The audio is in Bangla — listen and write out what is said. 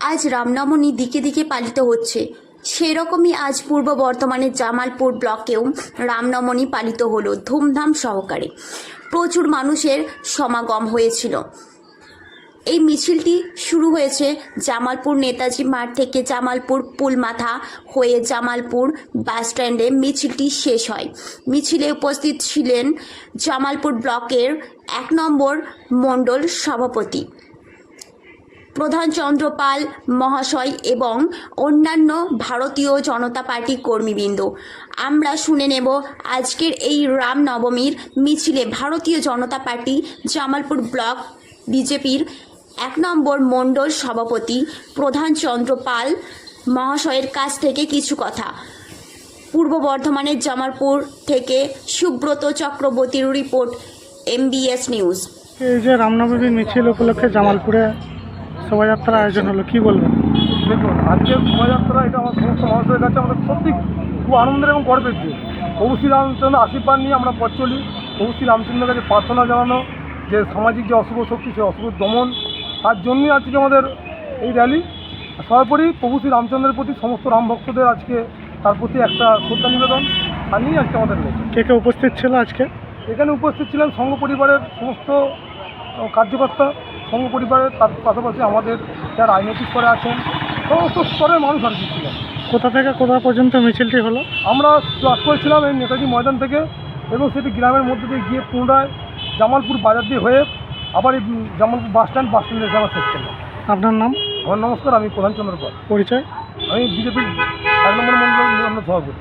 আজ রামনবমী দিকে দিকে পালিত হচ্ছে। সেরকমই আজ পূর্ব বর্ধমানের জামালপুর ব্লকেও রামনবমী পালিত হলো ধুমধাম সহকারে। প্রচুর মানুষের সমাগম হয়েছিল। এই মিছিলটি শুরু হয়েছে জামালপুর নেতাজি মাঠ থেকে জামালপুর পুলমাথা হয়ে জামালপুর বাস স্ট্যান্ডে মিছিলটি শেষ হয়। মিছিলে উপস্থিত ছিলেন জামালপুর ব্লকের এক নম্বর মণ্ডল সভাপতি। প্রধান চন্দ্রপাল মহাশয় এবং অন্যান্য ভারতীয় জনতা পার্টি কর্মীবৃন্দ। আমরা শুনে নেব আজকের এই রামনবমীর মিছিলে ভারতীয় জনতা পার্টি জামালপুর ব্লক বিজেপির এক নম্বর মণ্ডল সভাপতি প্রধান চন্দ্রপাল মহাশয়ের কাছ থেকে কিছু কথা। পূর্ব বর্ধমানের জামালপুর থেকে সুব্রত চক্রবর্তীর রিপোর্ট, এমবিএস নিউজ। এই যে রামনবমী মিছিল উপলক্ষে জামালপুরে শোভাযাত্রার আয়োজন হলো কি বলবেন? দেখুন আজকে শোভাযাত্রা এটা আমার সমস্ত মানুষের কাছে আমাদের সত্যি খুব আনন্দের এবং গর্বের দিন। প্রভু রামচন্দ্র আশীর্বাদ নিয়ে আমরা পথ চলি। প্রভু রামচন্দ্রের কাছে প্রার্থনা জানানো যে সামাজিক যে অশুভ শক্তি সেই অশুভ দমন তার জন্যই আজকে আমাদের এই র্যালি সর্বোপরি প্রভু শ্রী রামচন্দ্রের প্রতি সমস্ত রাম ভক্তদের আজকে তার প্রতি একটা শ্রদ্ধা নিবেদন আর নিয়ে আজকে আমাদের কে কে উপস্থিত ছিল আজকে? এখানে উপস্থিত ছিলেন সংঘ পরিবারের সমস্ত কার্যকর্তা সংঘ পরিবারের তার পাশাপাশি আমাদের যারা রাজনৈতিক স্তরে আছেন সমস্ত স্তরের মানুষ আর কি ছিলেন। কোথা থেকে কোথা পর্যন্ত মিছিলটি হলো? আমরা ক্লাস করেছিলাম এই নেতাজি ময়দান থেকে এবং সেটি গ্রামের মধ্যে দিয়ে গিয়ে পুনরায় জামালপুর বাজার দিয়ে হয়ে আবার এই জামালপুর বাস স্ট্যান্ড বাস স্ট্যান্ডে যাওয়া শেষ করলাম। আপনার নাম? আমার নমস্কার আমি প্রধান চন্দ্র পাল। পরিচয়? আমি বিজেপির এক নম্বর মন্ডল নিবন্ধন সভাপতি।